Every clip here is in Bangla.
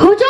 허전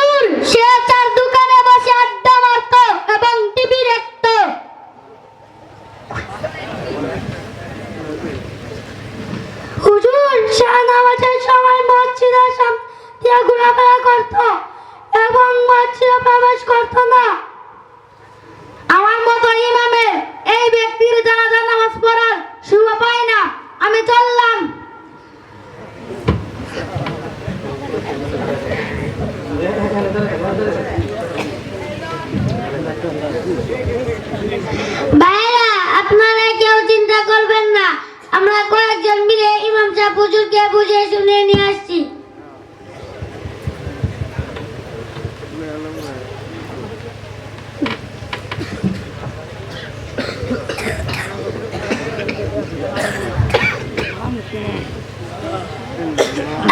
হুজুরকে বুঝিয়ে শুনে নিয়ে আসছি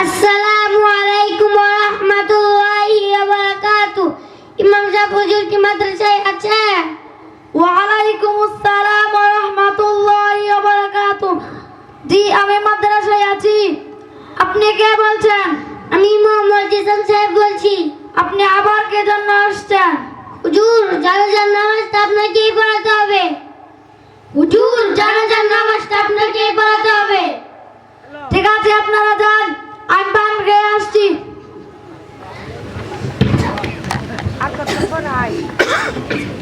আসসালামু আলাইকুম ওয়া রাহমাতুল্লাহি ওয়া বারাকাতুহু ইমাম সাহেব হুজুর কি মাদ্রাসায় আপনি কে বলছেন? আমি মোহাম্মদ জিসান সাহেব বলছি। আপনি আবার কে জন্য আসছেন? হুজুর জানাজার নামাজটা আপনাকেই পড়াতে হবে। হুজুর জানাজার নামাজটা আপনাকেই পড়াতে হবে। ঠিক আছে আপনারা যান। আমি বান গিয়ে আসছি। সময়তে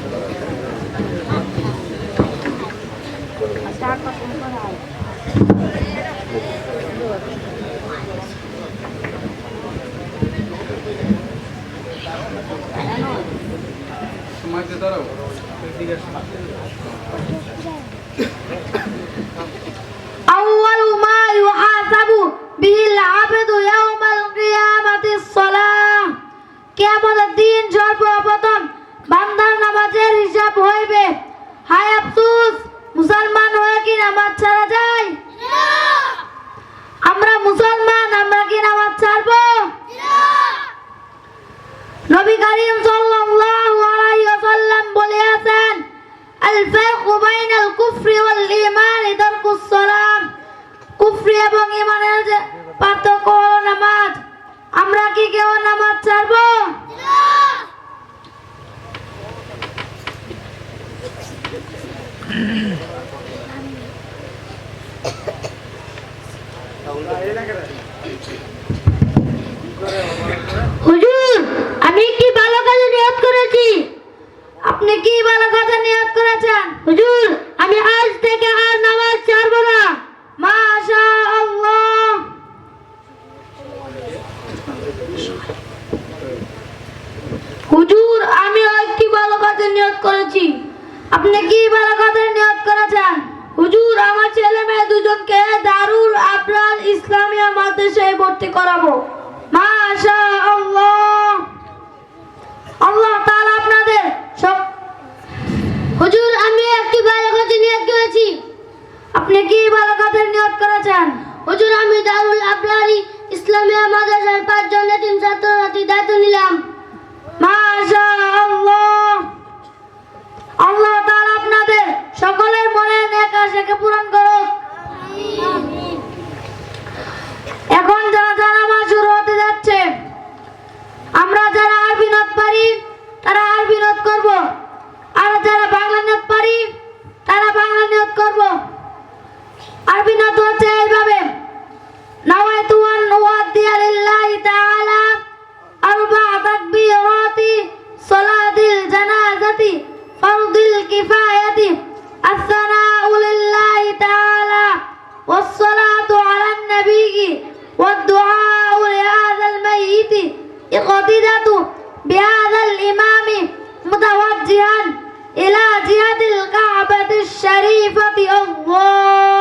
সর্বপ্রথম বান্দার নামাজের হিসাব হইবে। হায় আফসোস, মুসলমান হয়ে কি নামাজ ছাড়া যায়? আমরা মুসলমান, আমরা কি নামাজ ছাড়বো? নবী করিম সাল্লাল্লাহু আলাইহি ওয়াসাল্লাম বলেছেন আল ফারকু বাইনাল কুফরি ওয়াল ঈমান তারকুস সালাম। কুফরি এবং ঈমানের পার্থক্য নামাজ। আমরা কি কেউ নামাজ ছাড়বো হুজুর আমি কি ভালো কাজে নিয়ত করেছি আপনি কি ভালো কাজে নিয়ত হুজুর আমি আজ থেকে আর নামাজ ছাড়বো না। মাশা আল্লাহ হুজুর আমি একটি ভালো কাজে নিয়ত করেছি? আপনি কি ভালো কাজে নিয়ত করেছেন? হুজুর আমার ছেলে মেয়ে দুজনকে দারুল আবরার ইসলামিয়া মাদ্রাসায় ভর্তি করাবো মাশা আল্লাহ আল্লাহ তাআলা আপনাদের সব হুজুর আমি একটি ভালো কাজে নিয়ত করেছি আপনি কি ভালো কাজের নিয়োগ করেছেন? হুজুর আমি দারুল আবরারি ইসলামিয়া মাদ্রাসার والصلاة على النبي والدعاء لهذا الميت اقتدت بهذا الإمام متوجها إلى جهة الكعبة الشريفة الله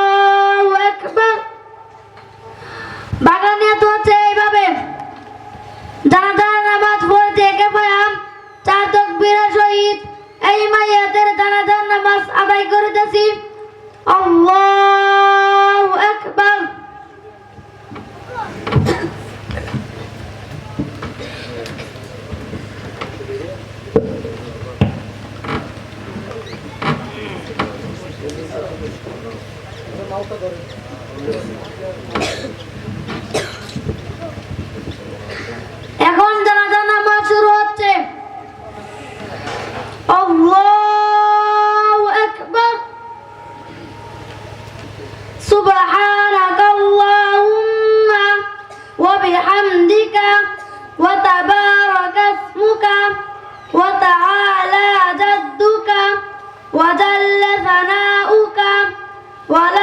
ولا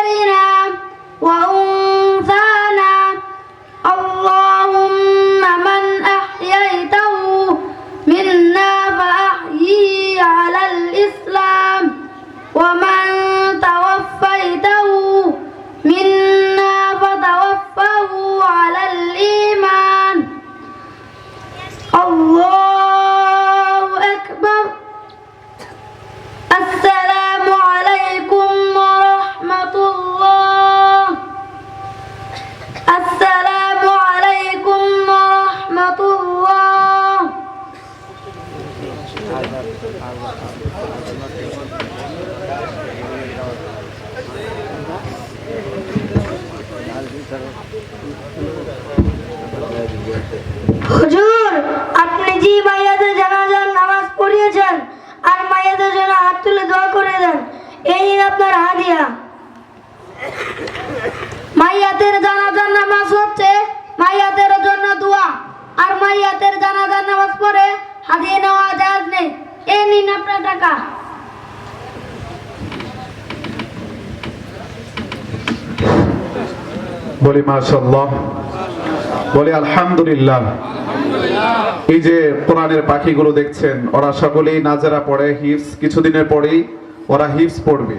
وذكرنا وأنثانا হুজুর, আপনি জি মাইয়াদের জানাজার নামাজ পড়িয়েছেন আর মাইয়াদের জন্য হাত তুলে দোয়া করে দেন, এই আপনার হাদিয়া। মাইয়াদের জানাজার নামাজ হচ্ছে মাইয়াদের জন্য দোয়া, আর মাইয়াদের জানাজার নামাজ পড়ে হাদিয়ে নেওয়া জাহাজ নেই। এই নিন আপনার টাকা। বলি মাশাল্লাহ বলি, আলহামদুলিল্লাহ। এই যে কোরআনের পাখিগুলো দেখছেন, ওরা সকলেই নাজারা পড়ে হিফস কিছুদিনের পরেই ওরা হিফস পড়বে।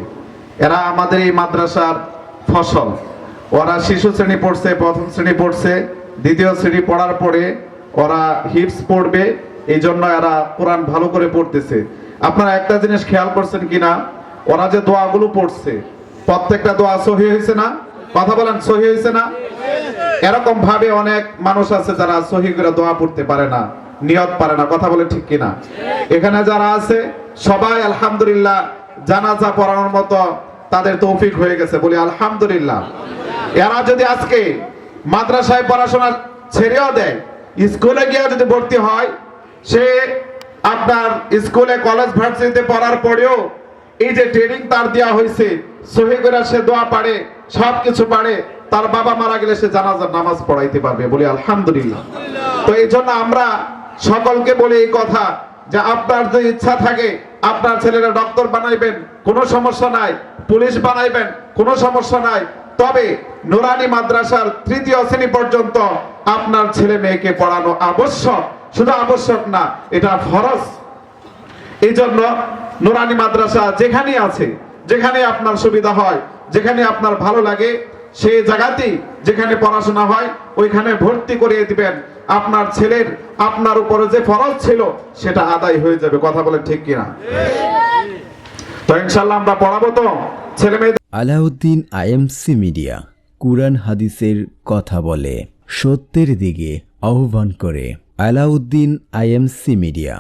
এরা আমাদের এই মাদ্রাসার ফসল। ওরা শিশু শ্রেণি পড়ছে, প্রথম শ্রেণি পড়ছে, দ্বিতীয় শ্রেণি পড়ার পরে ওরা হিফস পড়বে। এই জন্য এরা কোরআন ভালো করে পড়তেছে। আপনারা একটা জিনিস খেয়াল করছেন কিনা? ওরা যে দোয়াগুলো পড়ছে, প্রত্যেকটা দোয়া সহি হয়েছে না? কথা বলেন, সহি হয়েছে না? এরকম ভাবে অনেক মানুষ আছে যারা সহি করে দোয়া পড়তে পারে না, নিয়ত পারে না, কথা বলে ঠিক কিনা? এখানে যারা আছে, সবাই আলহামদুলিল্লাহ জানাজা পড়ানোর মতো তাদের তৌফিক হয়ে গেছে, বলি আলহামদুলিল্লাহ। এরা যদি আজকে মাদ্রাসায় পড়াশোনা ছেড়েও দেয়, স্কুলে গিয়ে যদি ভর্তি হয়, সে আপনার স্কুলে কলেজ ভার্সিটিতে পড়ার পরেও এই যে ট্রেনিং তার দেওয়া হয়েছে সহি করে সে দোয়া পারে সব কিছু পারে তার বাবা মারা গেলে সে জানাজার নামাজ পড়াইতে পারবে বলি আলহামদুলিল্লাহ। তো এই জন্য আমরা সকলকে বলি এই কথা যে আপনার যে ইচ্ছা থাকে, আপনার ছেলেরা ডক্টর বানাইবেন, কোনো সমস্যা নাই, পুলিশ বানাইবেন, কোনো সমস্যা নাই। তবে নুরানি মাদ্রাসার তৃতীয় শ্রেণি পর্যন্ত আপনার ছেলে মেয়েকে পড়ানো আবশ্যক। শুধু আবশ্যক না, এটা ফরজ। এই জন্য নুরানি মাদ্রাসা যেখানে আছে যেখানে আপনার সুবিধা হয় যেখানে আপনার ভালো লাগে, সেই জায়গাতেই যেখানে পড়াশোনা হয়, ওইখানে ভর্তি করিয়ে দিবেন। আপনার ছেলের, আপনার উপরে যে ফরজ ছিল, সেটা আদায় হয়ে যাবে। কথা বলে ঠিক কিনা? তো ইনশাল্লাহ আমরা পড়াবো তো। ছেলে মেয়েদের আলাউদ্দিন আইএমসি মিডিয়া, কুরআন হাদিসের কথা বলে, সত্যের দিকে আহ্বান করে। Alauddin IMC media.